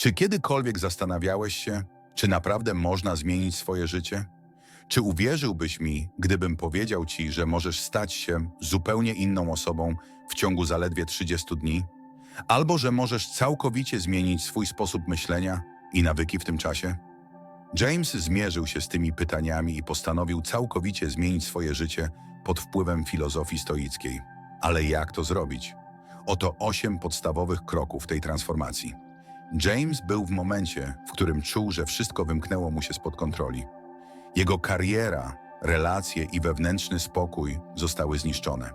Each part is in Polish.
Czy kiedykolwiek zastanawiałeś się, czy naprawdę można zmienić swoje życie? Czy uwierzyłbyś mi, gdybym powiedział ci, że możesz stać się zupełnie inną osobą w ciągu zaledwie 30 dni? Albo że możesz całkowicie zmienić swój sposób myślenia i nawyki w tym czasie? James zmierzył się z tymi pytaniami i postanowił całkowicie zmienić swoje życie pod wpływem filozofii stoickiej. Ale jak to zrobić? Oto osiem podstawowych kroków tej transformacji. James był w momencie, w którym czuł, że wszystko wymknęło mu się spod kontroli. Jego kariera, relacje i wewnętrzny spokój zostały zniszczone.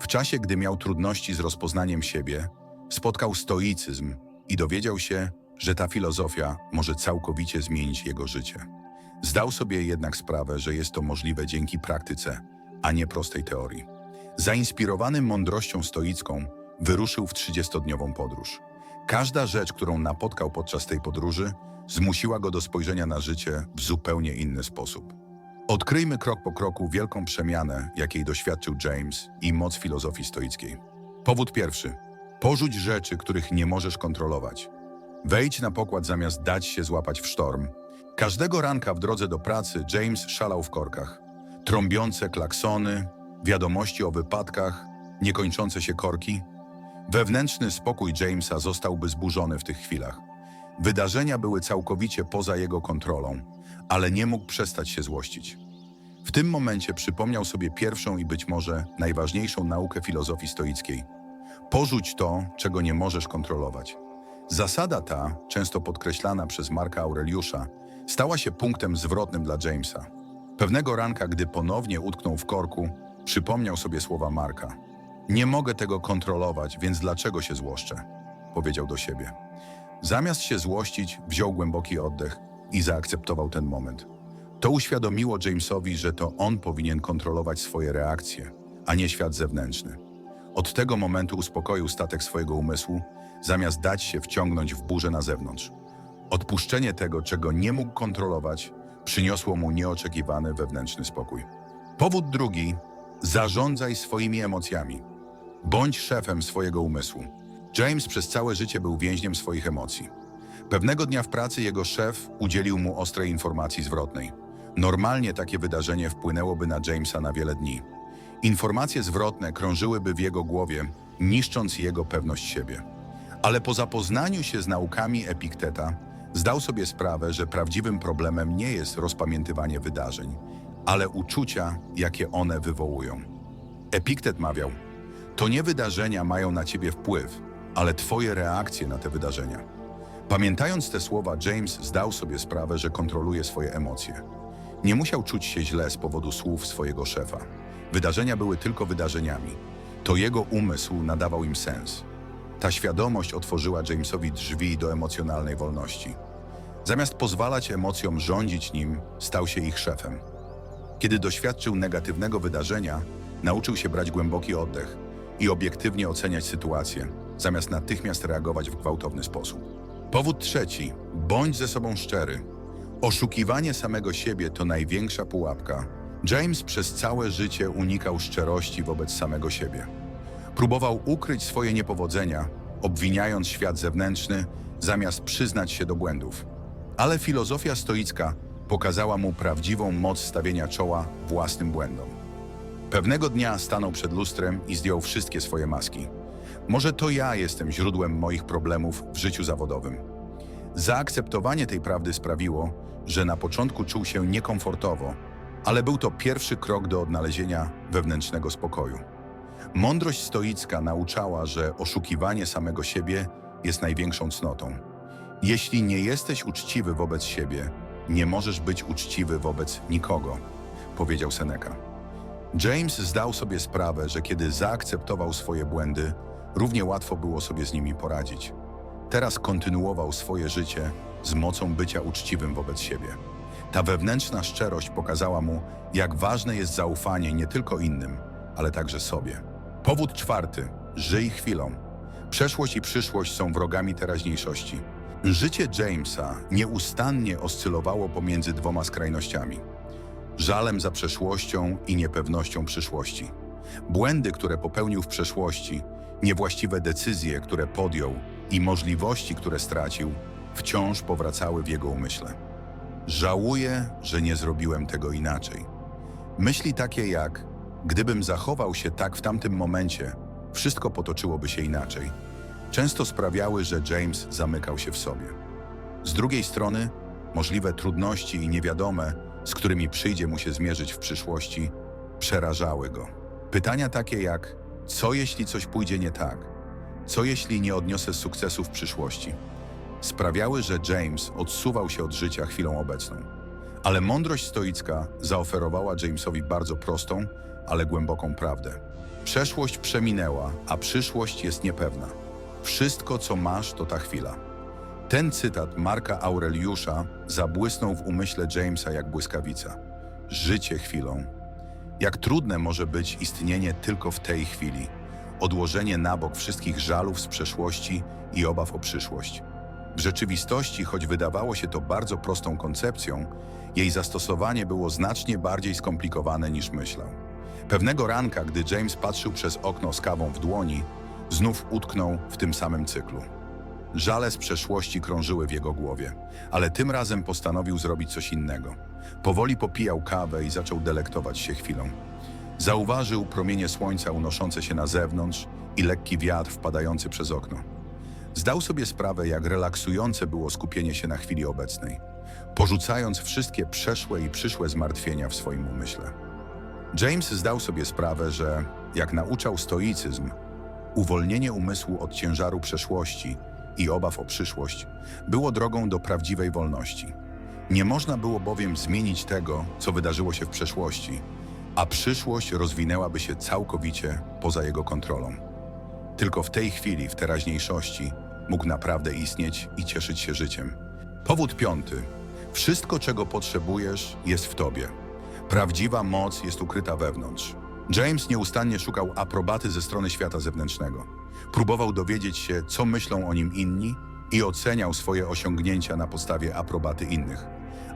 W czasie, gdy miał trudności z rozpoznaniem siebie, spotkał stoicyzm i dowiedział się, że ta filozofia może całkowicie zmienić jego życie. Zdał sobie jednak sprawę, że jest to możliwe dzięki praktyce, a nie prostej teorii. Zainspirowany mądrością stoicką, wyruszył w 30-dniową podróż. Każda rzecz, którą napotkał podczas tej podróży, zmusiła go do spojrzenia na życie w zupełnie inny sposób. Odkryjmy krok po kroku wielką przemianę, jakiej doświadczył James i moc filozofii stoickiej. Powód pierwszy. Porzuć rzeczy, których nie możesz kontrolować. Wejdź na pokład zamiast dać się złapać w sztorm. Każdego ranka w drodze do pracy James szalał w korkach. Trąbiące klaksony, wiadomości o wypadkach, niekończące się korki. Wewnętrzny spokój Jamesa zostałby zburzony w tych chwilach. Wydarzenia były całkowicie poza jego kontrolą, ale nie mógł przestać się złościć. W tym momencie przypomniał sobie pierwszą i być może najważniejszą naukę filozofii stoickiej. Porzuć to, czego nie możesz kontrolować. Zasada ta, często podkreślana przez Marka Aureliusza, stała się punktem zwrotnym dla Jamesa. Pewnego ranka, gdy ponownie utknął w korku, przypomniał sobie słowa Marka. Nie mogę tego kontrolować, więc dlaczego się złoszczę? Powiedział do siebie. Zamiast się złościć, wziął głęboki oddech i zaakceptował ten moment. To uświadomiło Jamesowi, że to on powinien kontrolować swoje reakcje, a nie świat zewnętrzny. Od tego momentu uspokoił statek swojego umysłu, zamiast dać się wciągnąć w burzę na zewnątrz. Odpuszczenie tego, czego nie mógł kontrolować, przyniosło mu nieoczekiwany wewnętrzny spokój. Powód drugi: zarządzaj swoimi emocjami. Bądź szefem swojego umysłu. James przez całe życie był więźniem swoich emocji. Pewnego dnia w pracy jego szef udzielił mu ostrej informacji zwrotnej. Normalnie takie wydarzenie wpłynęłoby na Jamesa na wiele dni. Informacje zwrotne krążyłyby w jego głowie, niszcząc jego pewność siebie. Ale po zapoznaniu się z naukami Epikteta, zdał sobie sprawę, że prawdziwym problemem nie jest rozpamiętywanie wydarzeń, ale uczucia, jakie one wywołują. Epiktet mawiał: To nie wydarzenia mają na ciebie wpływ, ale twoje reakcje na te wydarzenia. Pamiętając te słowa, James zdał sobie sprawę, że kontroluje swoje emocje. Nie musiał czuć się źle z powodu słów swojego szefa. Wydarzenia były tylko wydarzeniami. To jego umysł nadawał im sens. Ta świadomość otworzyła Jamesowi drzwi do emocjonalnej wolności. Zamiast pozwalać emocjom rządzić nim, stał się ich szefem. Kiedy doświadczył negatywnego wydarzenia, nauczył się brać głęboki oddech i obiektywnie oceniać sytuację, zamiast natychmiast reagować w gwałtowny sposób. Powód trzeci: bądź ze sobą szczery. Oszukiwanie samego siebie to największa pułapka. James przez całe życie unikał szczerości wobec samego siebie. Próbował ukryć swoje niepowodzenia, obwiniając świat zewnętrzny, zamiast przyznać się do błędów. Ale filozofia stoicka pokazała mu prawdziwą moc stawienia czoła własnym błędom. Pewnego dnia stanął przed lustrem i zdjął wszystkie swoje maski. Może to ja jestem źródłem moich problemów w życiu zawodowym. Zaakceptowanie tej prawdy sprawiło, że na początku czuł się niekomfortowo, ale był to pierwszy krok do odnalezienia wewnętrznego spokoju. Mądrość stoicka nauczała, że oszukiwanie samego siebie jest największą cnotą. Jeśli nie jesteś uczciwy wobec siebie, nie możesz być uczciwy wobec nikogo, powiedział Seneca. James zdał sobie sprawę, że kiedy zaakceptował swoje błędy, równie łatwo było sobie z nimi poradzić. Teraz kontynuował swoje życie z mocą bycia uczciwym wobec siebie. Ta wewnętrzna szczerość pokazała mu, jak ważne jest zaufanie nie tylko innym, ale także sobie. Powód czwarty: żyj chwilą. Przeszłość i przyszłość są wrogami teraźniejszości. Życie Jamesa nieustannie oscylowało pomiędzy dwoma skrajnościami żalem za przeszłością i niepewnością przyszłości. Błędy, które popełnił w przeszłości, niewłaściwe decyzje, które podjął i możliwości, które stracił, wciąż powracały w jego umyśle. Żałuję, że nie zrobiłem tego inaczej. Myśli takie jak, gdybym zachował się tak w tamtym momencie, wszystko potoczyłoby się inaczej. Często sprawiały, że James zamykał się w sobie. Z drugiej strony, możliwe trudności i niewiadome, z którymi przyjdzie mu się zmierzyć w przyszłości, przerażały go. Pytania takie jak: co jeśli coś pójdzie nie tak? Co jeśli nie odniosę sukcesu w przyszłości? Sprawiały, że James odsuwał się od życia chwilą obecną. Ale mądrość stoicka zaoferowała Jamesowi bardzo prostą, ale głęboką prawdę. Przeszłość przeminęła, a przyszłość jest niepewna. Wszystko, co masz, to ta chwila. Ten cytat Marka Aureliusza zabłysnął w umyśle Jamesa jak błyskawica. Życie chwilą. Jak trudne może być istnienie tylko w tej chwili. Odłożenie na bok wszystkich żalów z przeszłości i obaw o przyszłość. W rzeczywistości, choć wydawało się to bardzo prostą koncepcją, jej zastosowanie było znacznie bardziej skomplikowane niż myślał. Pewnego ranka, gdy James patrzył przez okno z kawą w dłoni, znów utknął w tym samym cyklu. Żale z przeszłości krążyły w jego głowie, ale tym razem postanowił zrobić coś innego. Powoli popijał kawę i zaczął delektować się chwilą. Zauważył promienie słońca unoszące się na zewnątrz i lekki wiatr wpadający przez okno. Zdał sobie sprawę, jak relaksujące było skupienie się na chwili obecnej, porzucając wszystkie przeszłe i przyszłe zmartwienia w swoim umyśle. James zdał sobie sprawę, że, jak nauczał stoicyzm, uwolnienie umysłu od ciężaru przeszłości i obaw o przyszłość było drogą do prawdziwej wolności. Nie można było bowiem zmienić tego, co wydarzyło się w przeszłości, a przyszłość rozwinęłaby się całkowicie poza jego kontrolą. Tylko w tej chwili, w teraźniejszości, mógł naprawdę istnieć i cieszyć się życiem. Powód piąty. Wszystko, czego potrzebujesz, jest w tobie. Prawdziwa moc jest ukryta wewnątrz. James nieustannie szukał aprobaty ze strony świata zewnętrznego. Próbował dowiedzieć się, co myślą o nim inni i oceniał swoje osiągnięcia na podstawie aprobaty innych.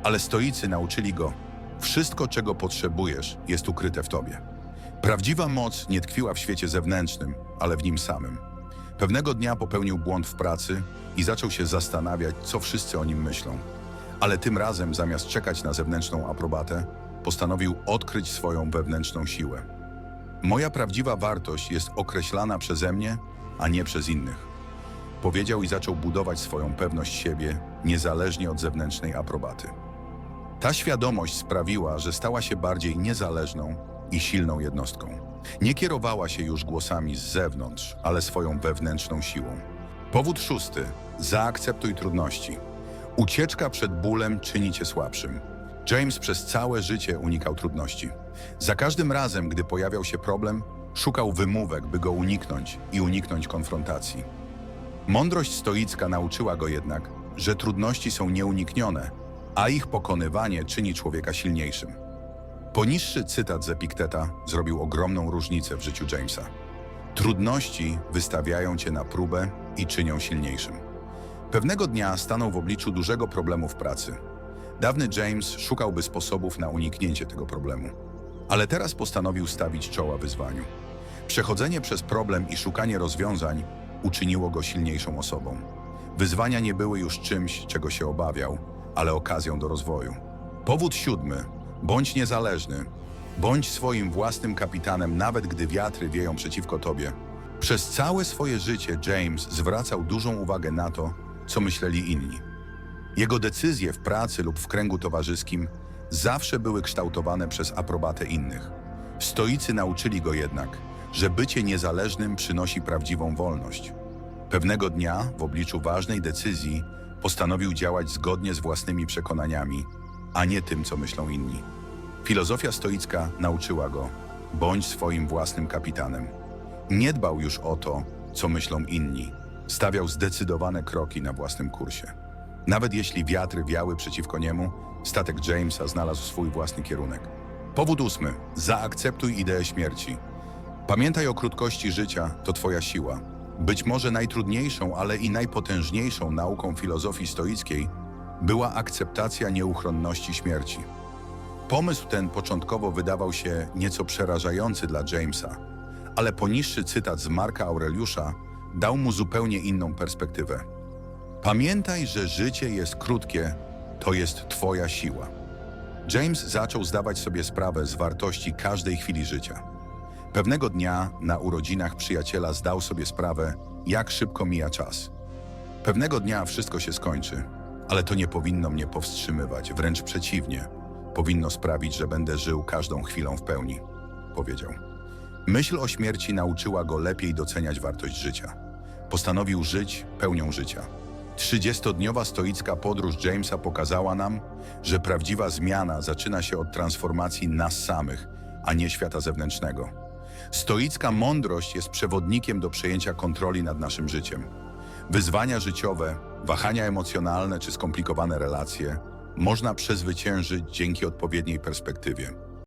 Ale stoicy nauczyli go, wszystko, czego potrzebujesz, jest ukryte w tobie. Prawdziwa moc nie tkwiła w świecie zewnętrznym, ale w nim samym. Pewnego dnia popełnił błąd w pracy i zaczął się zastanawiać, co wszyscy o nim myślą. Ale tym razem, zamiast czekać na zewnętrzną aprobatę, postanowił odkryć swoją wewnętrzną siłę. Moja prawdziwa wartość jest określana przeze mnie, a nie przez innych. Powiedział i zaczął budować swoją pewność siebie, niezależnie od zewnętrznej aprobaty. Ta świadomość sprawiła, że stała się bardziej niezależną i silną jednostką. Nie kierowała się już głosami z zewnątrz, ale swoją wewnętrzną siłą. Powód szósty. Zaakceptuj trudności. Ucieczka przed bólem czyni cię słabszym. James przez całe życie unikał trudności. Za każdym razem, gdy pojawiał się problem, szukał wymówek, by go uniknąć i uniknąć konfrontacji. Mądrość stoicka nauczyła go jednak, że trudności są nieuniknione, a ich pokonywanie czyni człowieka silniejszym. Poniższy cytat z Epikteta zrobił ogromną różnicę w życiu Jamesa. Trudności wystawiają cię na próbę i czynią silniejszym. Pewnego dnia stanął w obliczu dużego problemu w pracy. Dawny James szukałby sposobów na uniknięcie tego problemu, ale teraz postanowił stawić czoła wyzwaniu. Przechodzenie przez problem i szukanie rozwiązań uczyniło go silniejszą osobą. Wyzwania nie były już czymś, czego się obawiał, ale okazją do rozwoju. Powód siódmy. Bądź niezależny. Bądź swoim własnym kapitanem, nawet gdy wiatry wieją przeciwko tobie. Przez całe swoje życie James zwracał dużą uwagę na to, co myśleli inni. Jego decyzje w pracy lub w kręgu towarzyskim zawsze były kształtowane przez aprobatę innych. Stoicy nauczyli go jednak, że bycie niezależnym przynosi prawdziwą wolność. Pewnego dnia, w obliczu ważnej decyzji, postanowił działać zgodnie z własnymi przekonaniami, a nie tym, co myślą inni. Filozofia stoicka nauczyła go: bądź swoim własnym kapitanem. Nie dbał już o to, co myślą inni. Stawiał zdecydowane kroki na własnym kursie. Nawet jeśli wiatry wiały przeciwko niemu, statek Jamesa znalazł swój własny kierunek. Powód ósmy. Zaakceptuj ideę śmierci. Pamiętaj o krótkości życia, to twoja siła. Być może najtrudniejszą, ale i najpotężniejszą nauką filozofii stoickiej była akceptacja nieuchronności śmierci. Pomysł ten początkowo wydawał się nieco przerażający dla Jamesa, ale poniższy cytat z Marka Aureliusza dał mu zupełnie inną perspektywę. Pamiętaj, że życie jest krótkie, to jest Twoja siła. James zaczął zdawać sobie sprawę z wartości każdej chwili życia. Pewnego dnia na urodzinach przyjaciela zdał sobie sprawę, jak szybko mija czas. Pewnego dnia wszystko się skończy, ale to nie powinno mnie powstrzymywać, wręcz przeciwnie. Powinno sprawić, że będę żył każdą chwilą w pełni, powiedział. Myśl o śmierci nauczyła go lepiej doceniać wartość życia. Postanowił żyć pełnią życia. Trzydziestodniowa stoicka podróż Jamesa pokazała nam, że prawdziwa zmiana zaczyna się od transformacji nas samych, a nie świata zewnętrznego. Stoicka mądrość jest przewodnikiem do przejęcia kontroli nad naszym życiem. Wyzwania życiowe, wahania emocjonalne czy skomplikowane relacje można przezwyciężyć dzięki odpowiedniej perspektywie.